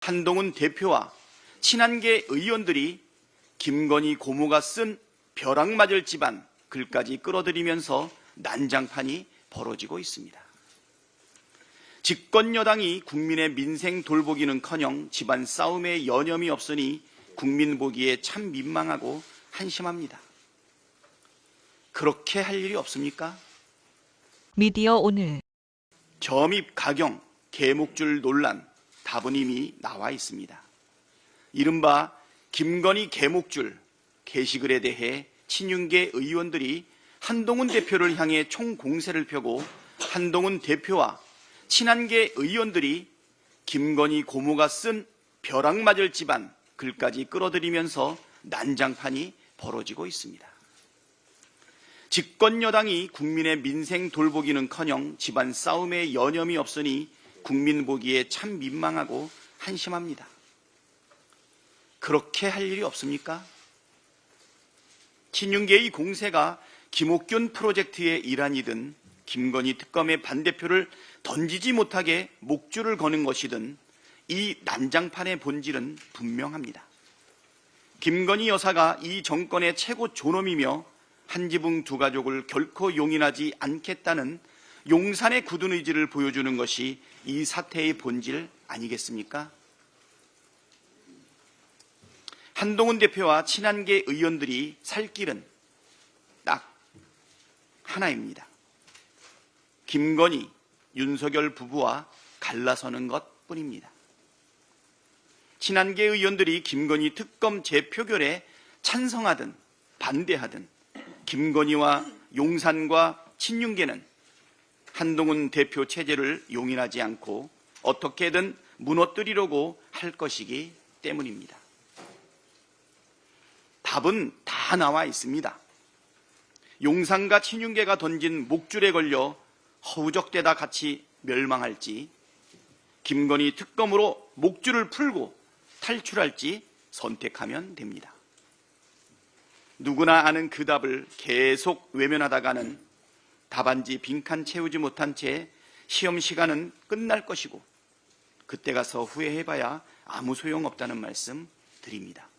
한동훈 대표와 친한계 의원들이 김건희 고모가 쓴 벼락 맞을 집안 글까지 끌어들이면서 난장판이 벌어지고 있습니다. 집권 여당이 국민의 민생 돌보기는커녕 집안 싸움에 여념이 없으니 국민 보기에 참 민망하고 한심합니다. 그렇게 할 일이 없습니까? 미디어 오늘 점입 가경, 개목줄 논란 답은 이미 나와 있습니다. 이른바 김건희 개목줄 게시글에 대해 친윤계 의원들이 한동훈 대표를 향해 총공세를 펴고 한동훈 대표와 친한계 의원들이 김건희 고모가 쓴 벼락 맞을 집안 글까지 끌어들이면서 난장판이 벌어지고 있습니다. 집권 여당이 국민의 민생 돌보기는커녕 집안 싸움에 여념이 없으니 국민 보기에 참 민망하고 한심합니다. 그렇게 할 일이 없습니까? 친윤계의 공세가 김옥균 프로젝트의 일환이든 김건희 특검의 반대표를 던지지 못하게 목줄을 거는 것이든 이 난장판의 본질은 분명합니다. 김건희 여사가 이 정권의 최고 존엄이며 한 지붕 두 가족을 결코 용인하지 않겠다는 용산의 굳은 의지를 보여주는 것이 이 사태의 본질 아니겠습니까? 한동훈 대표와 친한계 의원들이 살 길은 딱 하나입니다. 김건희, 윤석열 부부와 갈라서는 것 뿐입니다. 친한계 의원들이 김건희 특검 재표결에 찬성하든 반대하든 김건희와 용산과 친윤계는 한동훈 대표 체제를 용인하지 않고 어떻게든 무너뜨리려고 할 것이기 때문입니다. 답은 다 나와 있습니다. 용산과 친윤계가 던진 목줄에 걸려 허우적대다 같이 멸망할지 김건희 특검으로 목줄을 풀고 탈출할지 선택하면 됩니다. 누구나 아는 그 답을 계속 외면하다가는 답안지 빈칸 채우지 못한 채 시험 시간은 끝날 것이고 그때 가서 후회해봐야 아무 소용없다는 말씀 드립니다.